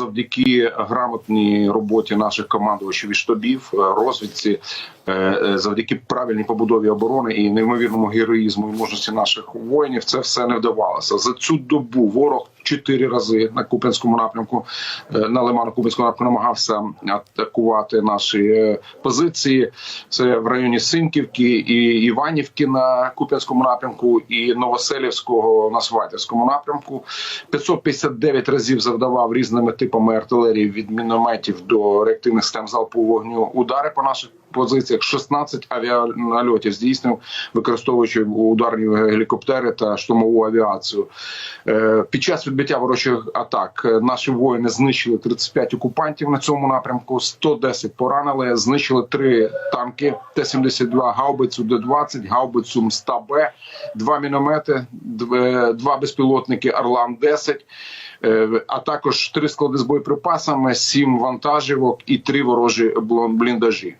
завдяки грамотній роботі наших командувачів і штабів, е, розвідці, е, е, завдяки правильній побудові оборони і неймовірному героїзму і мужності наших воїнів, це все не вдавалося. За цю добу ворог чотири рази на Куп'янському напрямку, е, на Лимано-Куп'янському напрямку намагався атакувати наші е, позиції. Це в районі Синківки і Іванівки на Куп'янському напрямку, і Новоселівського на Сватівському напрямку. 559 разів завдавав різними типами артилерії від мінометів до реактивних систем залпового вогню удари по наших позиціях. 16 авіанальотів здійснив, використовуючи ударні гелікоптери та штурмову авіацію. Е, Під час відбиття ворожих атак е, наші воїни знищили 35 окупантів на цьому напрямку, 110 поранили, знищили три танки Т-72, гаубицю Д-20, гаубицю МСТА-Б, два міномети, дв- два безпілотники Орлан-10, е, а також три склади з боєприпасами, сім вантажівок і три ворожі бліндажі.